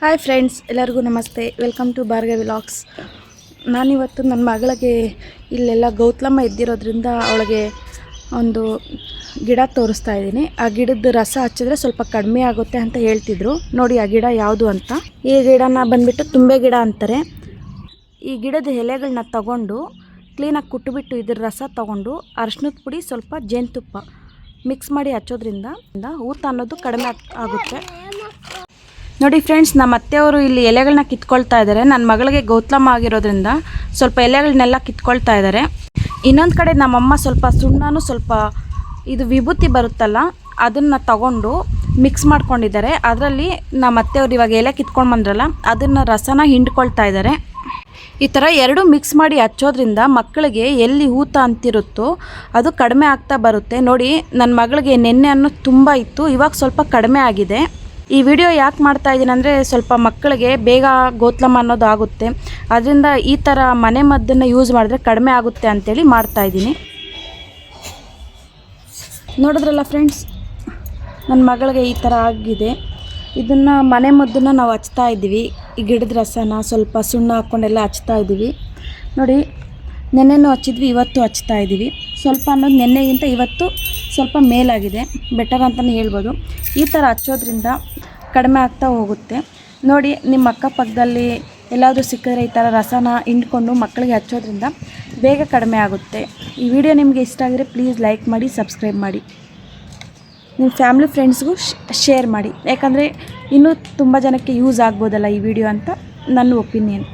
Hi friends ಎಲ್ಲರಿಗೂ ನಮಸ್ತೆ. Welcome to ಬಾರ್ಗೆ vlogs ನಾನಿವತ್ತು ನನ್ನ ಮಗಳಿಗೆ ಇಲ್ಲೆಲ್ಲ ಗೌತಲಮ್ಮ ಇದ್ದಿರೋದ್ರಿಂದ ಅವಳಿಗೆ ಒಂದು ಗಿಡ ತೋರಿಸ್ತಾ ಇದ್ದೀನಿ. ಆ ಗಿಡದ ರಸ ಹಚ್ಚಿದ್ರೆ ಸ್ವಲ್ಪ ಕಡಿಮೆ ಆಗುತ್ತೆ ಅಂತ ಹೇಳ್ತಿದ್ರು. ನೋಡಿ ಆ ಗಿಡ ಯಾವುದು ಅಂತ. ಈ ಗಿಡನ ಬಂದುಬಿಟ್ಟು ತುಂಬೆ ಗಿಡ ಅಂತಾರೆ. ಈ ಗಿಡದ ಎಲೆಗಳನ್ನ ತಗೊಂಡು ಕ್ಲೀನಾಗಿ ಕುಟ್ಟುಬಿಟ್ಟು ಇದ್ರ ರಸ ತಗೊಂಡು ಅರ್ಶಿನದ ಪುಡಿ ಸ್ವಲ್ಪ ಜೇನುತುಪ್ಪ ಮಿಕ್ಸ್ ಮಾಡಿ ಹಚ್ಚೋದ್ರಿಂದ ಊತ ಅನ್ನೋದು ಕಡಿಮೆ ಆಗ್- ಆಗುತ್ತೆ. ನೋಡಿ ಫ್ರೆಂಡ್ಸ್ ನಮ್ಮ ಅತ್ತೆಯವರು ಇಲ್ಲಿ ಎಲೆಗಳನ್ನ ಕಿತ್ಕೊಳ್ತಾ ಇದ್ದಾರೆ ನನ್ನ ಮಗಳಿಗೆ ಗೌತಮ ಆಗಿರೋದ್ರಿಂದ ಸ್ವಲ್ಪ ಎಲೆಗಳನ್ನೆಲ್ಲ ಕಿತ್ಕೊಳ್ತಾ ಇದ್ದಾರೆ ಇನ್ನೊಂದು ಕಡೆ ನಮ್ಮಮ್ಮ ಸ್ವಲ್ಪ ಸುಣ್ಣನೂ ಸ್ವಲ್ಪ ಇದು ವಿಭೂತಿ ಬರುತ್ತಲ್ಲ, ಅದನ್ನು ತಗೊಂಡು ಮಿಕ್ಸ್ ಮಾಡ್ಕೊಂಡಿದ್ದಾರೆ. ಅದರಲ್ಲಿ ನಮ್ಮ ಅತ್ತೆಯವರು ಇವಾಗ ಎಲೆ ಕಿತ್ಕೊಂಡು ಬಂದ್ರಲ್ಲ, ಅದನ್ನು ರಸನ ಹಿಂಡ್ಕೊಳ್ತಾ ಇದ್ದಾರೆ ಈ ಥರ ಎರಡು ಮಿಕ್ಸ್ ಮಾಡಿ ಹಚ್ಚೋದ್ರಿಂದ ಮಕ್ಕಳಿಗೆ ಎಲ್ಲಿ ಊತ ಅಂತಿರುತ್ತೋ ಅದು ಕಡಿಮೆ ಆಗ್ತಾ ಬರುತ್ತೆ. ನೋಡಿ ನನ್ನ ಮಗಳಿಗೆ ನೆನ್ನೆ ಅನ್ನೋದು ತುಂಬ ಇತ್ತು, ಇವಾಗ ಸ್ವಲ್ಪ ಕಡಿಮೆ ಆಗಿದೆ. ಈ ವಿಡಿಯೋ ಯಾಕೆ ಮಾಡ್ತಾ ಇದ್ದೀನಿ ಅಂದರೆ ಸ್ವಲ್ಪ ಮಕ್ಕಳಿಗೆ ಬೇಗ ಗೋತ್ಲಮ್ಮ ಅನ್ನೋದು ಆಗುತ್ತೆ. ಅದರಿಂದ ಈ ಥರ ಮನೆ ಮದ್ದನ್ನು ಯೂಸ್ ಮಾಡಿದ್ರೆ ಕಡಿಮೆ ಆಗುತ್ತೆ ಅಂತೇಳಿ ಮಾಡ್ತಾ ಇದ್ದೀನಿ ನೋಡಿದ್ರಲ್ಲ ಫ್ರೆಂಡ್ಸ್ ನನ್ನ ಮಗಳಿಗೆ ಈ ಥರ ಆಗಿದೆ. ಇದನ್ನು ಮನೆ ಮದ್ದನ್ನು ನಾವು ಹಚ್ತಾ ಇದ್ದೀವಿ ಈ ಗಿಡದ ರಸನ ಸ್ವಲ್ಪ ಸುಣ್ಣ ಹಾಕ್ಕೊಂಡೆಲ್ಲ ಹಚ್ತಾ ಇದ್ದೀವಿ ನೋಡಿ ನೆನ್ನೆನೂ ಹಚ್ಚಿದ್ವಿ, ಇವತ್ತು ಹಚ್ತಾ ಇದ್ದೀವಿ ಸ್ವಲ್ಪ ಅನ್ನೋದು ನೆನ್ನೆಗಿಂತ ಇವತ್ತು ಸ್ವಲ್ಪ ಮೇಲಾಗಿದೆ. ಬೆಟರ್ ಅಂತಲೇ ಹೇಳ್ಬೋದು. ಈ ಥರ ಹಚ್ಚೋದ್ರಿಂದ ಕಡಿಮೆ ಆಗ್ತಾ ಹೋಗುತ್ತೆ. ನೋಡಿ, ನಿಮ್ಮ ಅಕ್ಕಪಕ್ಕದಲ್ಲಿ ಎಲ್ಲಾದರೂ ಸಿಕ್ಕಿದ್ರೆ ಈ ಥರ ರಸನ ಹಿಂಡ್ಕೊಂಡು ಮಕ್ಕಳಿಗೆ ಹಚ್ಚೋದ್ರಿಂದ ಬೇಗ ಕಡಿಮೆ ಆಗುತ್ತೆ. ಈ ವಿಡಿಯೋ ನಿಮಗೆ ಇಷ್ಟ ಆಗಿದ್ರೆ ಪ್ಲೀಸ್ ಲೈಕ್ ಮಾಡಿ ಸಬ್ಸ್ಕ್ರೈಬ್ ಮಾಡಿ. ನಿಮ್ಮ ಫ್ಯಾಮಿಲಿ ಫ್ರೆಂಡ್ಸ್ಗೂ ಶೇರ್ ಮಾಡಿ. ಯಾಕಂದರೆ ಇನ್ನೂ ತುಂಬ ಜನಕ್ಕೆ ಯೂಸ್ ಆಗ್ಬೋದಲ್ಲ ಈ ವಿಡಿಯೋ ಅಂತ ನನ್ನ ಒಪಿನಿಯನ್